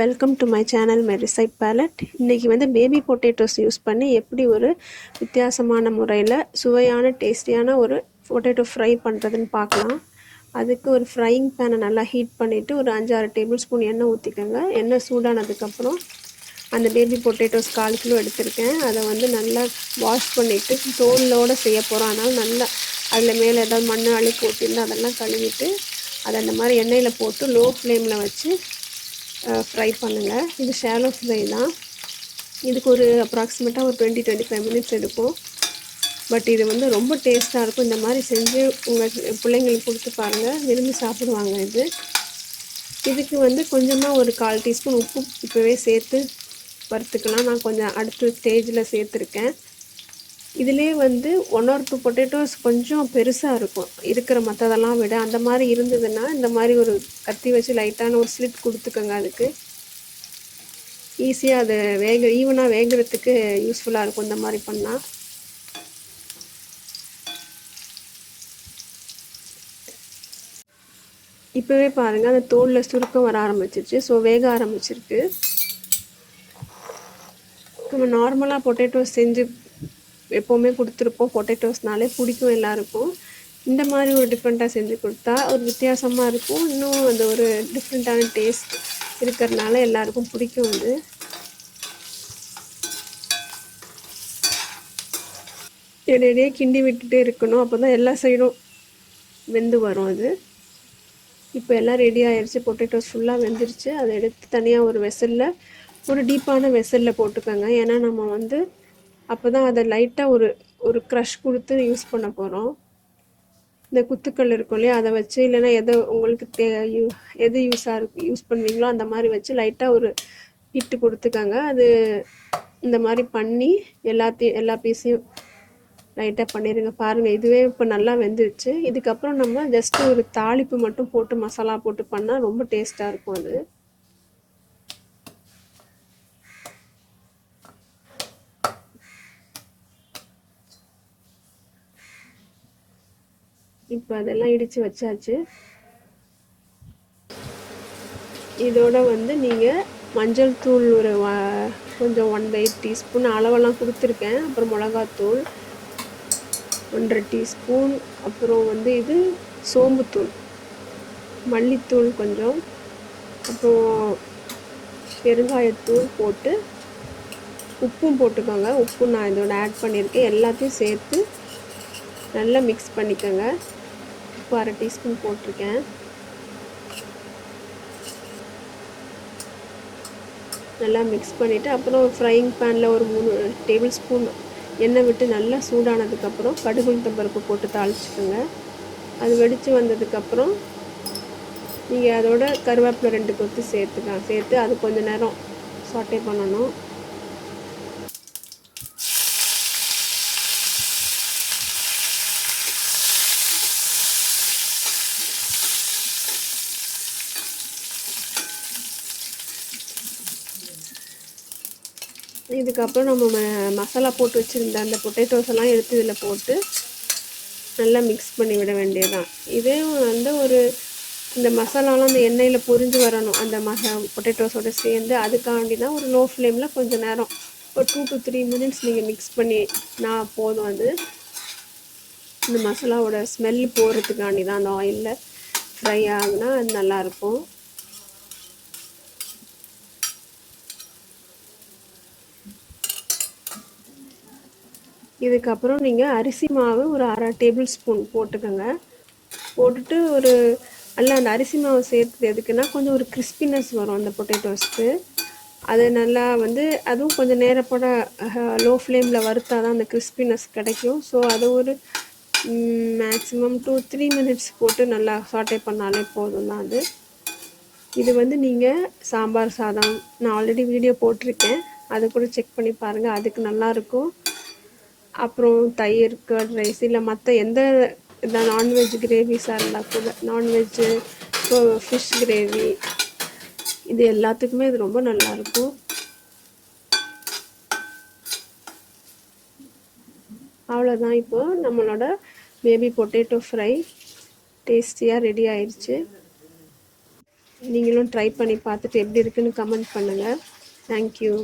Welcome to my channel மெரிசைட் பேலட் இன்றைக்கி வந்து பேபி பொட்டேட்டோஸ் யூஸ் பண்ணி எப்படி ஒரு வித்தியாசமான முறையில் சுவையான டேஸ்டியான ஒரு பொட்டேட்டோ ஃப்ரை பண்ணுறதுன்னு பார்க்கலாம். அதுக்கு ஒரு ஃப்ரையிங் பேனை நல்லா ஹீட் பண்ணிவிட்டு ஒரு அஞ்சாறு டேபிள் ஸ்பூன் எண்ணெய் ஊற்றிக்கோங்க எண்ணெய் சூடானதுக்கப்புறம் அந்த பேபி பொட்டேட்டோஸ் கால் கிலோ எடுத்திருக்கேன். அதை வந்து நல்லா வாஷ் பண்ணிவிட்டு தோலோடு செய்ய போகிறோம் அதனால் நல்லா அதில் மேலே ஏதாவது மண் அழுக்கு ஊற்றிருந்து அதெல்லாம் கழுவிட்டு அதை அந்த மாதிரி எண்ணெயில் போட்டு லோ ஃப்ளேமில் வச்சு ஃப்ரை பண்ணுங்கள் இது ஷேலோ ஃப்ரை தான். இதுக்கு ஒரு அப்ராக்சிமேட்டாக ஒரு டுவெண்ட்டி டுவெண்ட்டி ஃபைவ் மினிட்ஸ் எடுக்கும் பட் இது வந்து ரொம்ப டேஸ்ட்டாக இருக்கும். இந்த மாதிரி செஞ்சு உங்கள் பிள்ளைங்களுக்கு கொடுத்து பாருங்கள் விரும்பி சாப்பிடுவாங்க இது. இதுக்கு வந்து கொஞ்சமாக ஒரு கால் டீஸ்பூன் உப்பு இப்போவே சேர்த்து வறுத்துக்கலாம். நான் கொஞ்சம் அடுத்த ஸ்டேஜில் சேர்த்துருக்கேன். இதிலே வந்து ஒன் ஆர் டூ பொட்டேட்டோஸ் கொஞ்சம் பெருசாக இருக்கும். இருக்கிற மற்றதெல்லாம் விட அந்த மாதிரி இருந்ததுன்னா இந்த மாதிரி ஒரு கத்தி வச்சு லைட்டான ஒரு ஸ்லிட் கொடுத்துக்கோங்க அதுக்கு. ஈஸியாக அது வேக ஈவனாக வேகிறதுக்கு யூஸ்ஃபுல்லாக இருக்கும் இந்த மாதிரி பண்ணால் இப்போவே பாருங்கள் அந்த தோலில் சுருக்கம் வர ஆரம்பிச்சிருச்சு. ஸோ வேக ஆரம்பிச்சிருக்கு. நம்ம நார்மலாக பொட்டேட்டோஸ் செஞ்சு எப்போவுமே கொடுத்துருப்போம் பொட்டேட்டோஸ்னாலே பிடிக்கும் எல்லாருக்கும். இந்த மாதிரி ஒரு டிஃப்ரெண்ட்டாக செஞ்சு கொடுத்தா ஒரு வித்தியாசமாக இருக்கும். இன்னும் அந்த ஒரு டிஃப்ரெண்ட்டான டேஸ்ட் இருக்கிறதுனால எல்லாருக்கும் பிடிக்கும் அது. இடையிடையே கிண்டி விட்டுட்டே இருக்கணும். அப்போ தான் எல்லா சைடும் வெந்து வரும் அது. இப்போ எல்லாம் ரெடி ஆயிடுச்சு பொட்டேட்டோஸ் ஃபுல்லாக வெந்துருச்சு. அதை எடுத்து தனியாக ஒரு வெசலில் ஒரு டீப்பான வெசலில் போட்டுக்கோங்க. ஏன்னா நம்ம வந்து அப்போ தான் அதை லைட்டாக ஒரு ஒரு க்ரஷ் கொடுத்து யூஸ் பண்ண போகிறோம் இந்த குத்துக்கல் இருக்கும் இல்லையா? அதை வச்சு இல்லைன்னா எதை உங்களுக்கு தே யூ எது யூஸாக இருக்கு யூஸ் பண்ணுவீங்களோ அந்த மாதிரி வச்சு லைட்டாக ஒரு ஹிட்டு கொடுத்துக்காங்க. அது இந்த மாதிரி பண்ணி எல்லாத்தையும் எல்லா பீஸையும் லைட்டாக பண்ணிடுங்க பாருங்கள் இதுவே இப்போ நல்லா வெந்துருச்சு. இதுக்கப்புறம் நம்ம ஜஸ்ட்டு ஒரு தாளிப்பு மட்டும் போட்டு மசாலா போட்டு பண்ணால் ரொம்ப டேஸ்ட்டாக இருக்கும் அது. இப்போ அதெல்லாம் இடித்து வச்சாச்சு. இதோட வந்து நீங்கள் மஞ்சள் தூள் ஒரு கொஞ்சம் ஒன் பை டீஸ்பூன் அளவெல்லாம் கொடுத்துருக்கேன். அப்புறம் மிளகாத்தூள் ஒன்றரை டீஸ்பூன் அப்புறம் வந்து இது சோம்புத்தூள் மல்லித்தூள் கொஞ்சம். அப்புறம் பெருங்காயத்தூள் போட்டு உப்பும் போட்டுக்கோங்க. உப்பு நான் இதோட ஆட் பண்ணியிருக்கேன். எல்லாத்தையும் சேர்த்து நல்லா மிக்ஸ் பண்ணிக்கோங்க. உப்பு அரை டீஸ்பூன் போட்டிருக்கேன். நல்லா மிக்ஸ் பண்ணிவிட்டு அப்புறம் ஃப்ரைங் பேனில் ஒரு மூணு டேபிள் ஸ்பூன் எண்ணெய் விட்டு நல்லா சூடானதுக்கப்புறம் கடுகுளுத்தம் பருப்பு போட்டு தாளிச்சுக்கோங்க. அது வெடித்து வந்ததுக்கப்புறம் நீங்கள் அதோட கருவேப்பிலை ரெண்டு கொத்து சேர்த்துக்கலாம். சேர்த்து அது கொஞ்சம் நேரம் சாட்டே பண்ணணும். இதுக்கப்புறம் நம்ம ம மசாலா போட்டு வச்சுருந்த அந்த பொட்டேட்டோஸ் எல்லாம் எடுத்து இதில் போட்டு நல்லா மிக்ஸ் பண்ணி விட வேண்டியதுதான். இதே வந்து ஒரு இந்த மசாலாலாம் அந்த எண்ணெயில் பொரிஞ்சு வரணும் அந்த மசா பொட்டேட்டோஸோடு சேர்ந்து அதுக்காண்டி தான் ஒரு லோ ஃப்ளேமில் கொஞ்சம் நேரம். ஒரு டூ டு த்ரீ மினிட்ஸ் நீங்கள் மிக்ஸ் பண்ணி நான் போதும் அது. இந்த மசாலாவோட ஸ்மெல் போகிறதுக்காண்டி தான் அந்த ஆயிலில் ஃப்ரை ஆகுனா அது நல்லாயிருக்கும் இதுக்கப்புறம் நீங்கள் அரிசி மாவு ஒரு அரை டேபிள் ஸ்பூன் போட்டுக்கோங்க. போட்டுட்டு ஒரு நல்லா அந்த அரிசி மாவு சேர்த்து எதுக்குன்னா கொஞ்சம் ஒரு கிறிஸ்பினஸ் வரும் அந்த பொட்டேட்டோஸ்க்கு அது நல்லா வந்து அதுவும் கொஞ்சம் நேரப்பட லோ ஃப்ளேமில் வறுத்தா தான் அந்த கிறிஸ்பினஸ் கிடைக்கும். ஸோ அது ஒரு மேக்ஸிமம் டூ த்ரீ மினிட்ஸ் போட்டு நல்லா சாட்டே பண்ணாலே போதும் தான் அது. இது வந்து நீங்கள் சாம்பார் சாதம் நான் ஆல்ரெடி வீடியோ போட்டிருக்கேன். அதை கூட செக் பண்ணி பாருங்கள் அதுக்கு நல்லாயிருக்கும் அப்புறம் தயிர் கர்ட் ரைஸ் இல்லை மற்ற எந்த இதாக நான்வெஜ் கிரேவிஸாக இருந்தால் கூட நான்வெஜ்ஜு இப்போ ஃபிஷ் கிரேவி இது எல்லாத்துக்குமே இது ரொம்ப நல்லாயிருக்கும் அவ்வளோதான் இப்போது நம்மளோட பேபி பொட்டேட்டோ ஃப்ரை டேஸ்டியாக ரெடி ஆயிடுச்சு நீங்களும் ட்ரை பண்ணி பார்த்துட்டு எப்படி இருக்குன்னு கமெண்ட் பண்ணுங்கள் தேங்க்யூ